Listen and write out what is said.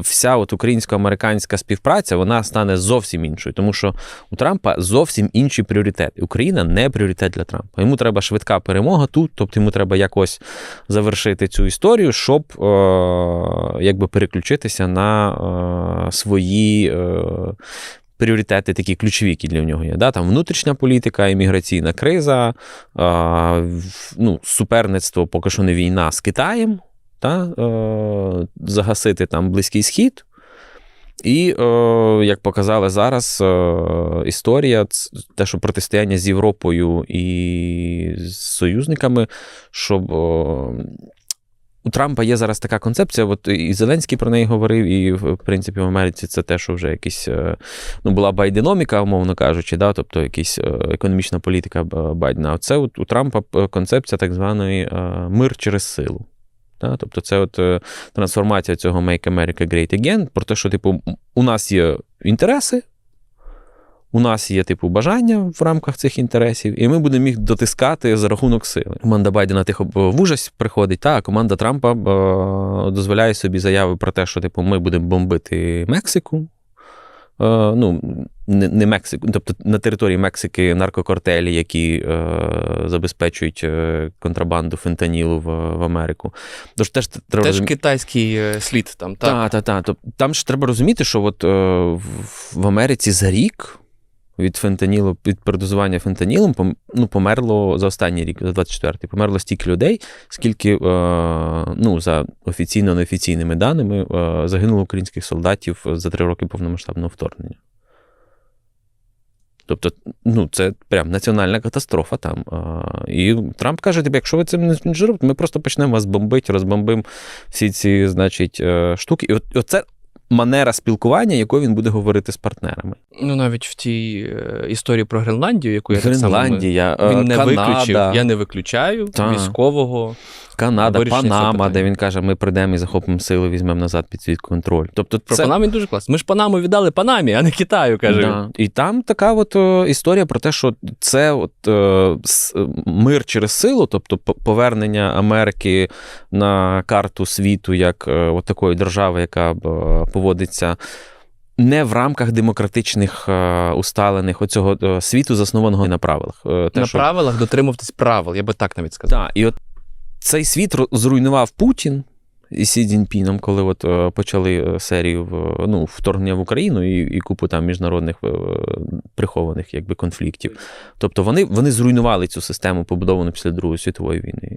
вся от українсько-американська співпраця вона стане зовсім іншою, тому що у Трампа зовсім інші пріоритети. Україна не пріоритет для Трампа. Йому треба швидка перемога тут, тобто йому треба якось завершити цю історію, щоб е, якби переключитися на е, свої. Е, Пріоритети такі ключові, які для нього є. Да? Там внутрішня політика, імміграційна криза, е, ну, суперництво, поки що не війна з Китаєм, та, е, загасити там Близький Схід. І, е, як показали зараз, е, історія, те, що протистояння з Європою і з союзниками, щоб. Е, у Трампа є зараз така концепція, от і Зеленський про неї говорив, і в принципі в Америці це те, що вже якісь е, ну, була байденоміка, умовно кажучи, да, тобто якась е, економічна політика Байдена. Це от у Трампа е, концепція так званої мир через силу. Да? Тобто, це от е, трансформація цього Make America Great Again, про те, що, типу, у нас є інтереси, у нас є, типу, бажання в рамках цих інтересів, і ми будемо їх дотискати за рахунок сили. Команда Байдена тихо в ужас приходить, та а команда Трампа е, дозволяє собі заяви про те, що типу, ми будемо бомбити Мексику. Е, ну, не, не Мексику, тобто на території Мексики наркокартелі, які е, забезпечують е, контрабанду фентанілу в, в Америку. Тож теж треба Теж розумі- китайський е, слід там, так? так, так, так. Тобто, там ж треба розуміти, що от, е, в Америці за рік від фентанілу, від передозування фентанілом ну, померло за останній рік, за 24-й, померло стільки людей, скільки, е, ну, за офіційно неофіційними даними, е, загинуло українських солдатів за три роки повномасштабного вторгнення. Тобто, ну, це прям національна катастрофа там. А, І Трамп каже: типу, якщо ви цим не зробите, ми просто почнемо вас бомбити, розбомбимо всі ці, значить, е, штуки. І от, і оце манера спілкування, якою він буде говорити з партнерами. Ну, навіть в тій е, історії про Гренландію, яку я так само... Гренландія, Він е, не Канада, виключив. Я не виключаю Так. військового. Канада, Панама, де він каже, ми прийдемо і захопимо сили, візьмемо назад під свій контроль. Тобто, Про це, Панаму він дуже класно. Ми ж Панаму віддали Панамі, а не Китаю, каже. Да. І там така от е, історія про те, що це от, е, с- мир через силу, тобто повернення Америки на карту світу як е, от такої держави, яка б, е, поводиться. Не в рамках демократичних е, усталених оцього е, світу, заснованого на правилах. Е, те, На що- правилах дотримуватись правил, я би так навіть сказав. Так, і от цей світ зруйнував Путін і Сі Цзіньпіном, коли от почали серію ну, вторгнення в Україну і, і купу там міжнародних прихованих якби, конфліктів. Тобто вони, вони зруйнували цю систему, побудовану після Другої світової війни.